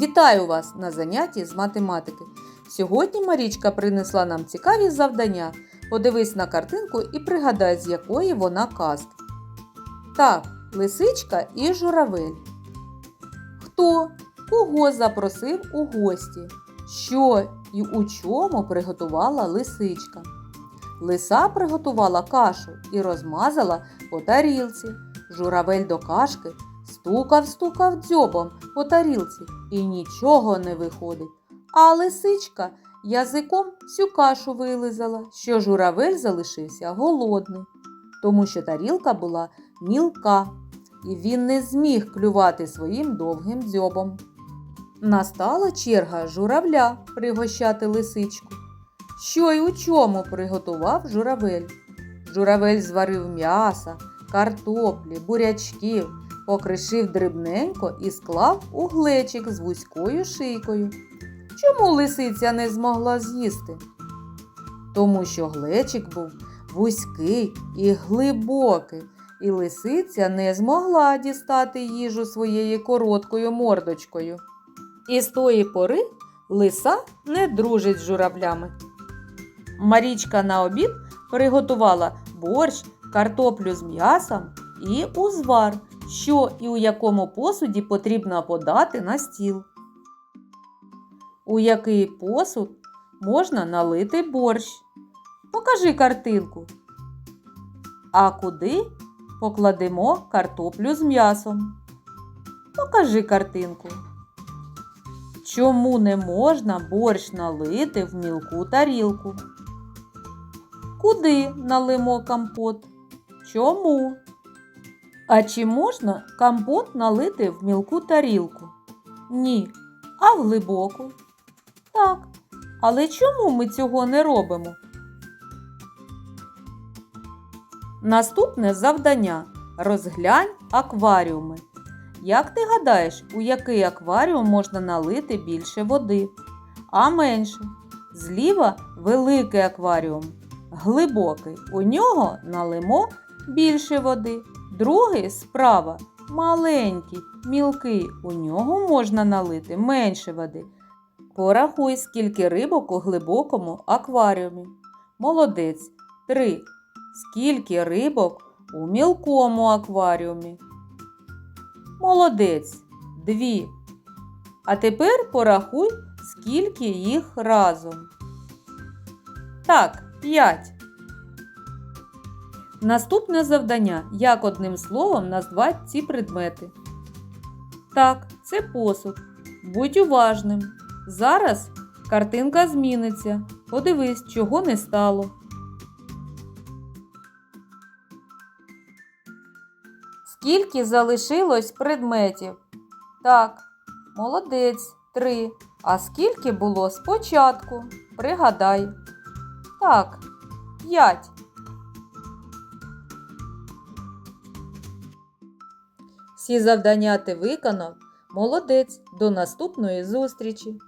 Вітаю вас на занятті з математики. Сьогодні Марічка принесла нам цікаві завдання. Подивись на картинку і пригадай, з якої вона казки. Так, лисичка і журавель. Хто кого запросив у гості? Що і у чому приготувала лисичка? Лиса приготувала кашу і розмазала по тарілці. Журавель до кашки стукав, стукав дзьобом по тарілці і нічого не виходить. А лисичка язиком всю кашу вилизала, що журавель залишився голодний, тому що тарілка була мілка, і він не зміг клювати своїм довгим дзьобом. Настала черга журавля пригощати лисичку. Що й у чому приготував журавель? Журавель зварив м'яса, картоплі, бурячків, покришив дрібненько і склав у глечик з вузькою шийкою. Чому лисиця не змогла з'їсти? Тому що глечик був вузький і глибокий, і лисиця не змогла дістати їжу своєю короткою мордочкою. І з тої пори лиса не дружить з журавлями. Марічка на обід приготувала борщ, картоплю з м'ясом і узвар, що і у якому посуді потрібно подати на стіл. У який посуд можна налити борщ? Покажи картинку. А куди покладемо картоплю з м'ясом? Покажи картинку. Чому не можна борщ налити в мілку тарілку? Куди налимо компот? Чому? А чи можна компот налити в мілку тарілку? Ні. А в глибоку? Так. Але чому ми цього не робимо? Наступне завдання. Розглянь акваріуми. Як ти гадаєш, у який акваріум можна налити більше води, а менше? Зліва великий акваріум, глибокий. У нього налимо більше води. Другий справа маленький, мілкий. У нього можна налити менше води. Порахуй, скільки рибок у глибокому акваріумі. Молодець. Три. Скільки рибок у мілкому акваріумі? Молодець. Дві. А тепер порахуй, скільки їх разом. Так, п'ять. Наступне завдання. Як одним словом назвати ці предмети? Так, це посуд. Будь уважним. Зараз картинка зміниться. Подивись, чого не стало. Скільки залишилось предметів? Так, молодець, три. А скільки було спочатку? Пригадай. Так, п'ять. Всі завдання ти виконав. Молодець. До наступної зустрічі!